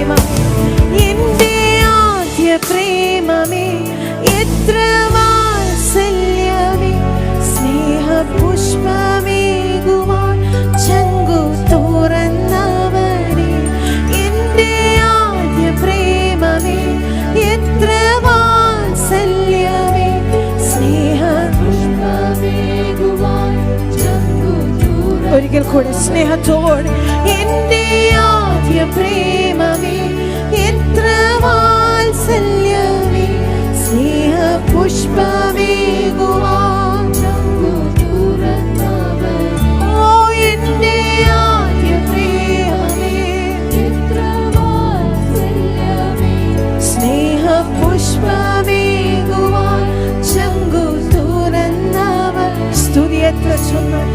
പ്രേമമേ എന്റെ ആദ്യ പ്രേമമേ എത്ര വാത്സല്യമേ സ്നേഹപുഷ്പമേകുവാൻ ചങ്കു തുറന്നവനെ എന്റെ ആദ്യ പ്രേമമേ എത്ര വാത്സല്യമേ സ്നേഹ പുഷ്പമേകുവാൻ ചങ്കു ഒരിക്കൽ കൂടെ സ്നേഹത്തോടെ. എന്റെ ആദ്യ എത്ര വാത്സല്യമേ സ്നേഹ സ്നേഹ പുഷ്പമേകുവാൻ ചങ്കു തുറന്നവർ സ്തുതി എത്ര ചൊന്നാൽ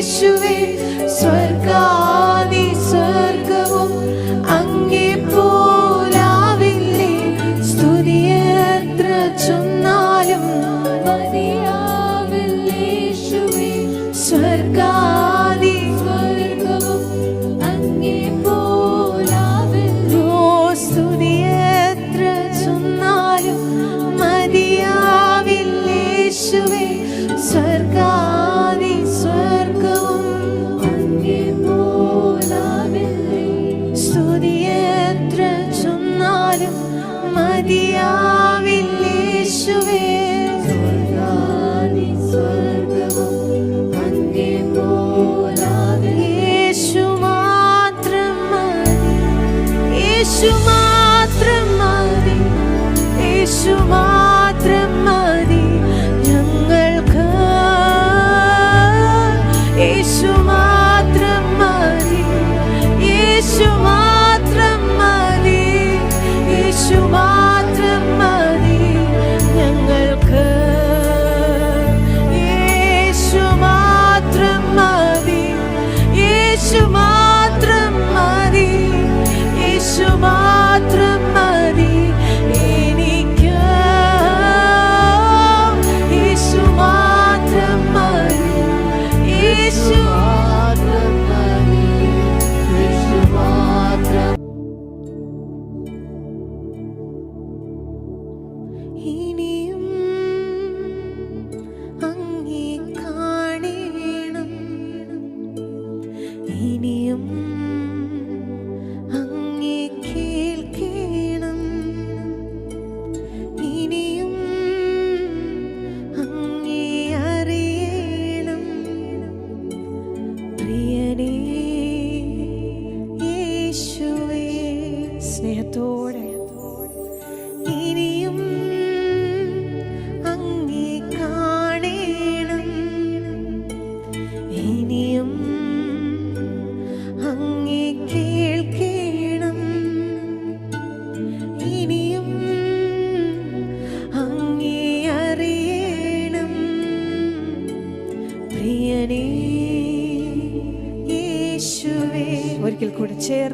മതിയാവില്ലേശുവേ സ്വർഗാദി യേശു മാത്രം മതി. യേശു മാത്രം യേശു മാത്രം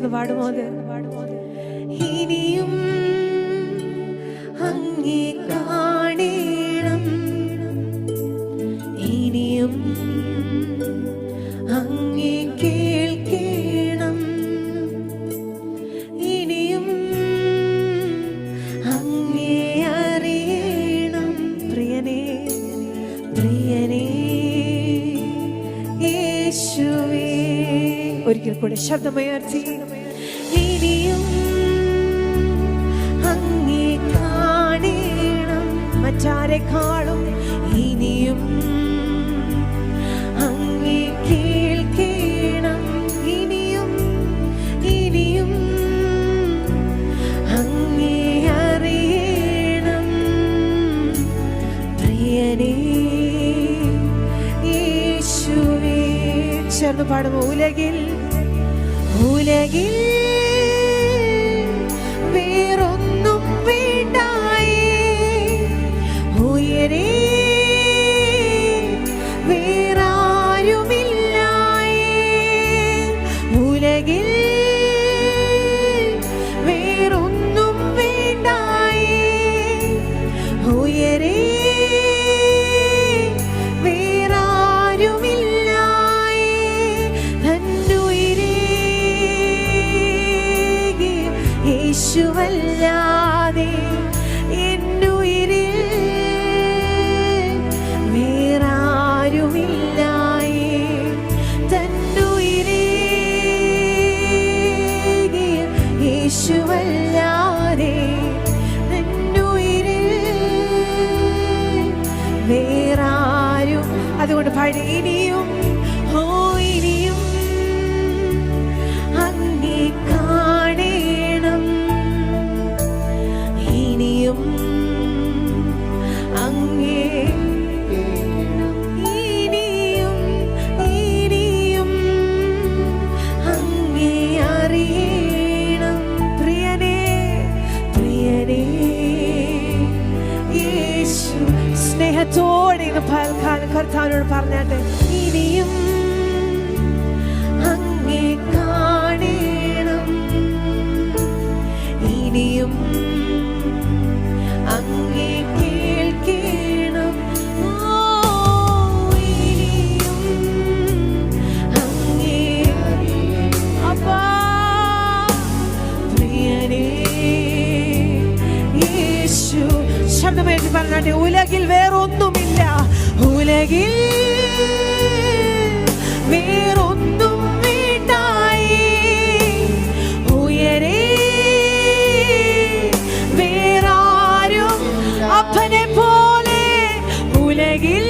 ചേർന്ന് പാടുമോ? ഇനിയും അങ്ങേ കാണേണം. ഇനിയും അങ്ങേ കേൾക്കേണം. ഇനിയും അങ്ങേ അറിയണം. പ്രിയനേ പ്രിയനേ യേശുവേ. ഒരിക്കൽ കൂടെ ശബ്ദമുയർത്തി മറ്റാരെക്കാളും ഇനിയും ഇനിയും ഇനിയും ചേർന്ന് പാടും ഉലകിൽ ഉലകിൽ വേറൊന്നും വേണ്ടായി ഉയരേ അതുകൊണ്ട് പഴയ ഇനിയും പാൽക്കാൻ കർത്താനോട് പറഞ്ഞാട്ടെ ഇനിയും പറഞ്ഞാട്ടെ ഉലകിൽ വേറൊന്നുമില്ല. ഉലകിൽ വേറൊന്നും വീട്ടായി ഉയരേ വേറാരും അപ്പനെ പോലെ ഉലകിൽ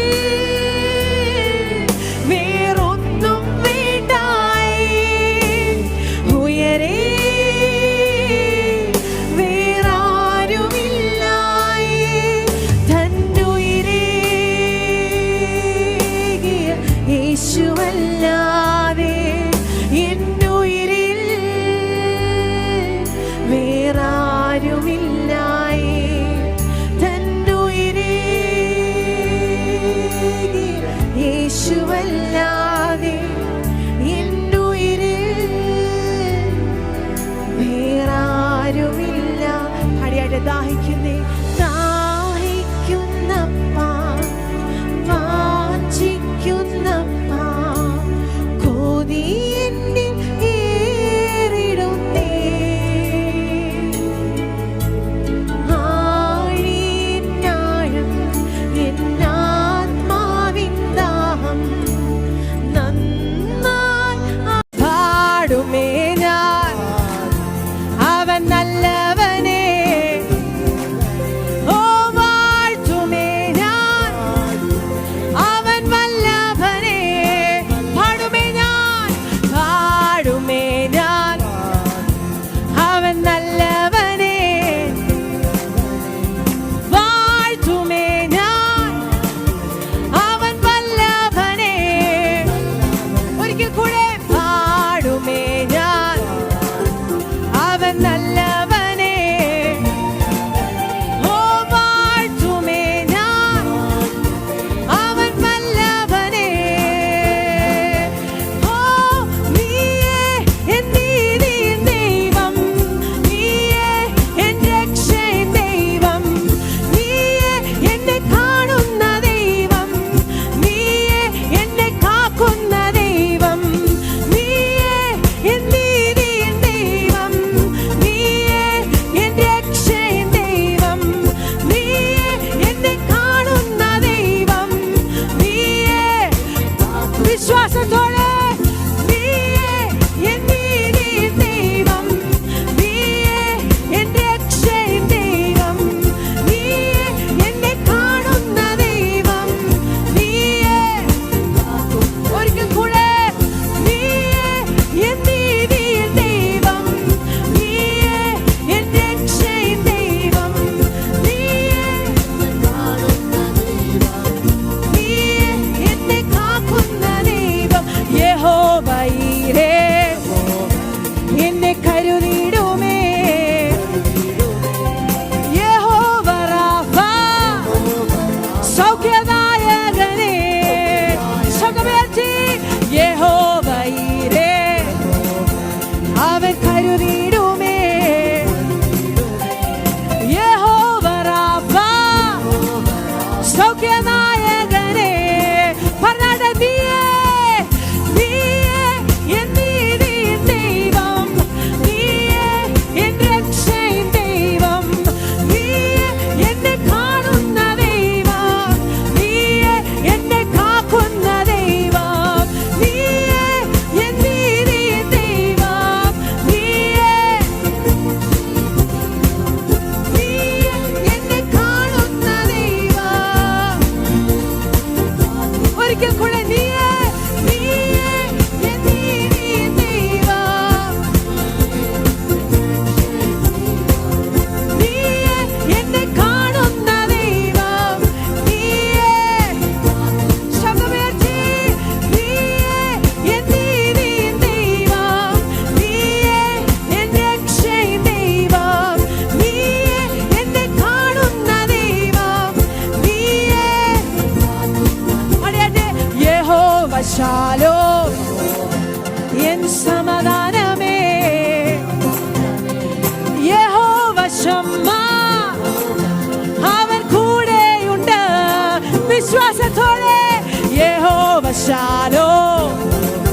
Jehovah Shalom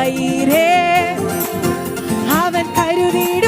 கயிரே அவன் கருணீடு